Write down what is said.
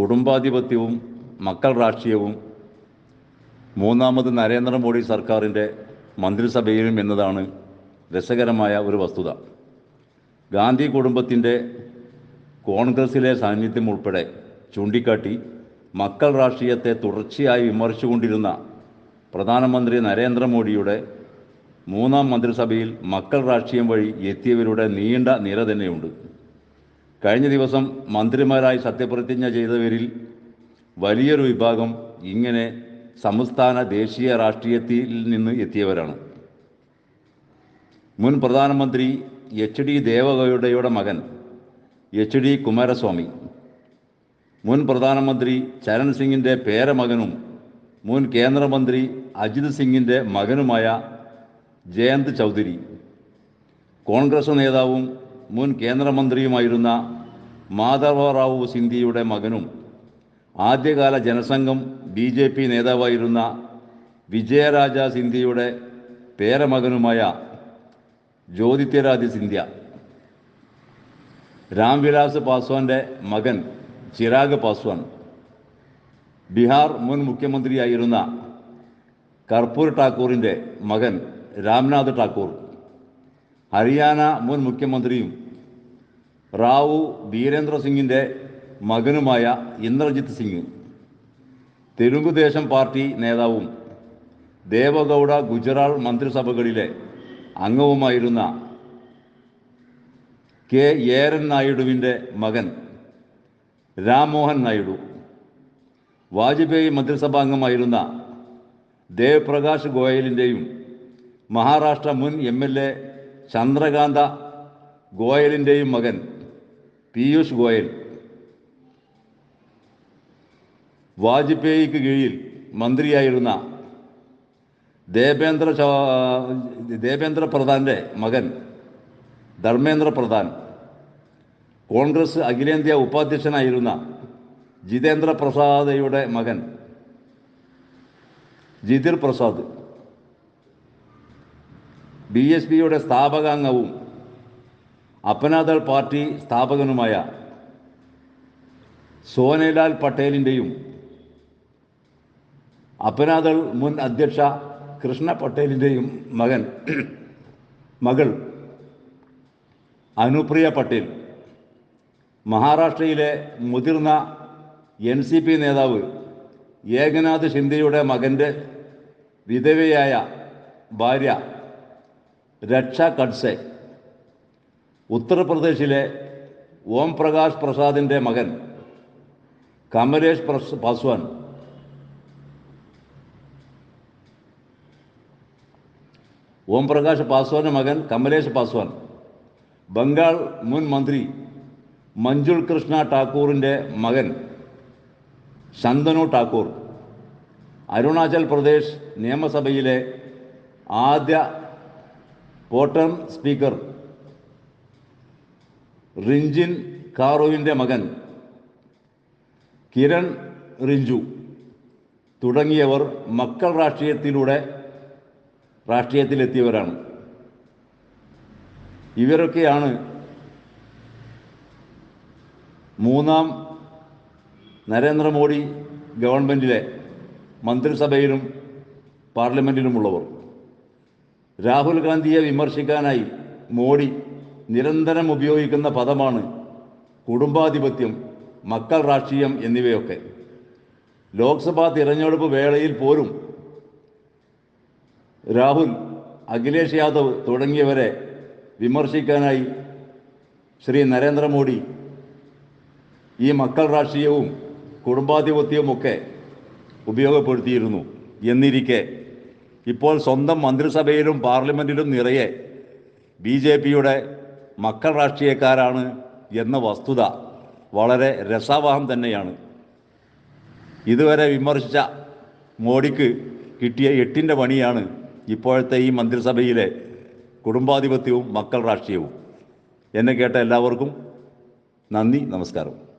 കുടുംബാധിപത്യവും മക്കൾ രാഷ്ട്രീയവും മൂന്നാമത് നരേന്ദ്രമോദി സർക്കാരിന്റെ മന്ത്രിസഭയിലും എന്നതാണ് രസകരമായ ഒരു വസ്തുത. ഗാന്ധി കുടുംബത്തിന്റെ കോൺഗ്രസിലെ സാന്നിധ്യം ഉൾപ്പെടെ ചൂണ്ടിക്കാട്ടി മക്കൾ രാഷ്ട്രീയത്തെ തുടർച്ചയായി വിമർശിച്ചുകൊണ്ടിരുന്ന പ്രധാനമന്ത്രി നരേന്ദ്രമോദിയുടെ മൂന്നാം മന്ത്രിസഭയിൽ മക്കൾ രാഷ്ട്രീയം വഴി എത്തിയവരുടെ നീണ്ട നിര തന്നെയുണ്ട്. കഴിഞ്ഞ ദിവസം മന്ത്രിമാരായി സത്യപ്രതിജ്ഞ ചെയ്തവരിൽ വലിയൊരു വിഭാഗം ഇങ്ങനെ സംസ്ഥാന ദേശീയ രാഷ്ട്രീയത്തിൽ നിന്ന് എത്തിയവരാണ്. മുൻ പ്രധാനമന്ത്രി എച്ച് ഡി ദേവഗൗഡയുടെ മകൻ എച്ച് ഡി കുമാരസ്വാമി മുൻ പ്രധാനമന്ത്രി ചരൺ സിംഗിന്റെ പേരമകനും മുൻ കേന്ദ്രമന്ത്രി അജിത് സിംഗിന്റെ മകനുമായ ജയന്ത് ചൗധരി കോൺഗ്രസ് നേതാവും മുൻ കേന്ദ്രമന്ത്രിയുമായിരുന്ന മാധവറാവു സിന്ധിയുടെ മകനും ആദ്യകാല ജനസംഘം ബി ജെ പി നേതാവായിരുന്ന വിജയരാജ സിന്ധ്യയുടെ പേരമകനുമായ ജ്യോതിത്യരാജ് സിന്ധ്യ. രാംവിലാസ് പാസ്വാന്റെ മകൻ ചിരാഗ് പാസ്വാൻ. ബീഹാർ മുൻ മുഖ്യമന്ത്രിയായിരുന്ന കർപ്പൂർ ടാക്കൂറിന്റെ മകൻ രാംനാഥ് ഠാക്കൂർ. ഹരിയാന മുൻ മുഖ്യമന്ത്രിയും റാവു ബീരേന്ദ്ര സിംഗിന്റെ മകനുമായ ഇന്ദ്രജിത്ത് സിംഗ് തെലുങ്കുദേശം പാർട്ടി നേതാവും ദേവഗൗഡ ഗുജറാൾ മന്ത്രിസഭകളിലെ അംഗവുമായിരുന്ന കെ ഏരൻ നായിഡുവിന്റെ മകൻ രാംമോഹൻ നായിഡു വാജ്പേയി മന്ത്രിസഭാംഗമായിരുന്ന ദേവ് പ്രകാശ് ഗോയലിന്റെയും മഹാരാഷ്ട്ര മുൻ എം എൽ എ ചന്ദ്രകാന്ത ഗോയലിന്റെയും മകൻ പീയൂഷ് ഗോയൽ വാജ്പേയിക്ക് കീഴിൽ മന്ത്രിയായിരുന്ന ദേവേന്ദ്ര ദേവേന്ദ്ര പ്രധാന്റെ മകൻ ധർമ്മേന്ദ്ര പ്രധാൻ കോൺഗ്രസ് അഖിലേന്ത്യാ ഉപാധ്യക്ഷനായിരുന്ന ജിതേന്ദ്ര പ്രസാദയുടെ മകൻ ജിതിർ പ്രസാദ്. ബി എസ് പിയുടെ സ്ഥാപകാംഗവും അപ്പനാദൾ പാർട്ടി സ്ഥാപകനുമായ സോനലാൽ പട്ടേലിന്റെയും അപ്പനാദൾ മുൻ അധ്യക്ഷ കൃഷ്ണ പട്ടേലിന്റെയും മകൻ മകൾ അനുപ്രിയ പട്ടേൽ. മഹാരാഷ്ട്രയിലെ മുതിർന്ന എൻ സി പി നേതാവ് ഏകനാഥ് ഷിന്ദെയുടെ മകന്റെ വിധവയായ ഭാര്യ രക്ഷ കഡ്സെ ഉത്തർപ്രദേശിലെ ഓം പ്രകാശ് പ്രസാദിന്റെ മകൻ കമലേഷ് പ്രസ് പാസ്വാൻ. ഓം പ്രകാശ് പാസ്വാന്റെ മകൻ കമലേഷ് പാസ്വാൻ. ബംഗാൾ മുൻ മന്ത്രി മഞ്ജുൾ കൃഷ്ണ ടാക്കൂറിന്റെ മകൻ ശന്തനു ടാക്കൂർ അരുണാചൽ പ്രദേശ് നിയമസഭയിലെ ആദ്യ പോട്ടം സ്പീക്കർ റിഞ്ചിൻ കാറുവിന്റെ മകൻ കിരൺ റിഞ്ചു തുടങ്ങിയവർ മക്കൾ രാഷ്ട്രീയത്തിലൂടെ രാഷ്ട്രീയത്തിലെത്തിയവരാണ്. ഇവരൊക്കെയാണ് മൂന്നാം നരേന്ദ്രമോദി ഗവൺമെന്റിലെ മന്ത്രിസഭയിലും പാർലമെന്റിലുമുള്ളവർ രാഹുൽ ഗാന്ധിയെ വിമർശിക്കാനായി മോഡി നിരന്തരം ഉപയോഗിക്കുന്ന പദമാണ് കുടുംബാധിപത്യം മക്കൾ രാഷ്ട്രീയം എന്നിവയൊക്കെ. ലോക്സഭാ തിരഞ്ഞെടുപ്പ് വേളയിൽ പോലും രാഹുൽ അഖിലേഷ് യാദവ് തുടങ്ങിയവരെ വിമർശിക്കാനായി ശ്രീ നരേന്ദ്രമോദി ഈ മക്കൾ രാഷ്ട്രീയവും കുടുംബാധിപത്യവും കുടുംബാധിപത്യവുമൊക്കെ ഉപയോഗപ്പെടുത്തിയിരുന്നു എന്നിരിക്കെ ഇപ്പോൾ സ്വന്തം മന്ത്രിസഭയിലും പാർലമെന്റിലും നിറയെ ബി ജെ പിയുടെ മക്കൾ രാഷ്ട്രീയക്കാരാണ് എന്ന വസ്തുത വളരെ രസാവഹം തന്നെയാണ്. ഇതുവരെ വിമർശിച്ച മോഡിക്ക് കിട്ടിയ എട്ടിന്റെ പണിയാണ് ഇപ്പോഴത്തെ ഈ മന്ത്രിസഭയിലെ കുടുംബാധിപത്യവും മക്കൾ രാഷ്ട്രീയവും. എന്നെ കേട്ട എല്ലാവർക്കും നന്ദി നമസ്കാരം.